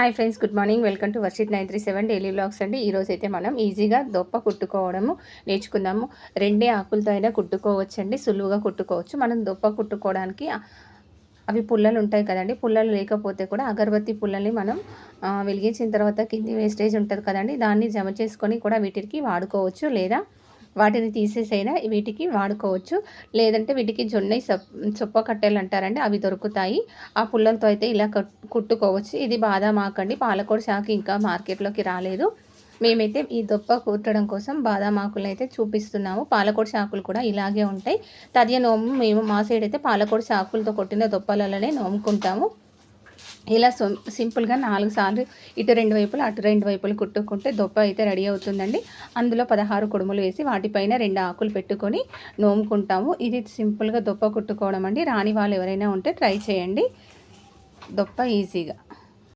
Hi friends good morning welcome to Varshith nine three seven daily blogs అండి. ఈరోజు అయితే మనం ఈజీగా దొప్ప కుట్టుకోవడము నేర్చుకుందాము. రెండే ఆకులతో అయినా కుట్టుకోవచ్చు అండి సులువుగా కుట్టుకోవచ్చు. మనం దొప్ప కుట్టుకోవడానికి అవి పుల్లలు ఉంటాయి కదండి. పుల్లలు లేకపోతే కూడా అగరబత్తి పుల్లల్ని మనం వెలిగించిన తర్వాత కింది వేస్టేజ్ ఉంటుంది కదండి. దాన్ని జమ చేసుకొని కూడా వీటికి వాడుకోవచ్చు లేదా వాటిని తీసేసైనా వీటికి వాడుకోవచ్చు. లేదంటే వీటికి జొన్న చొప్ప కట్టెలు అంటారండి అవి దొరుకుతాయి. ఆ పుల్లలతో అయితే ఇలా కుట్టుకోవచ్చు. ఇది బాదం ఆకండి. పాలకోడు శాఖ ఇంకా మార్కెట్లోకి రాలేదు. మేమైతే ఈ దొప్ప కుట్టడం కోసం బాదాం ఆకులు అయితే చూపిస్తున్నాము. పాలకోడి శాకులు కూడా ఇలాగే ఉంటాయి. తదియ నోము మేము మా సైడ్ అయితే పాలకోడి శాకులతో కొట్టిన దొప్పలలోనే నోముకుంటాము. ఇలా సింపుల్గా నాలుగు సార్లు ఇటు రెండు వైపులు అటు రెండు వైపులు కుట్టుకుంటే దొప్ప అయితే రెడీ అవుతుందండి. అందులో పదహారు కుడుములు వేసి వాటిపైన రెండు ఆకులు పెట్టుకొని నోముకుంటాము. ఇది సింపుల్గా దొప్ప కుట్టుకోవడం అండి. రాని వాళ్ళు ఎవరైనా ఉంటే ట్రై చేయండి. దొప్ప ఈజీగా.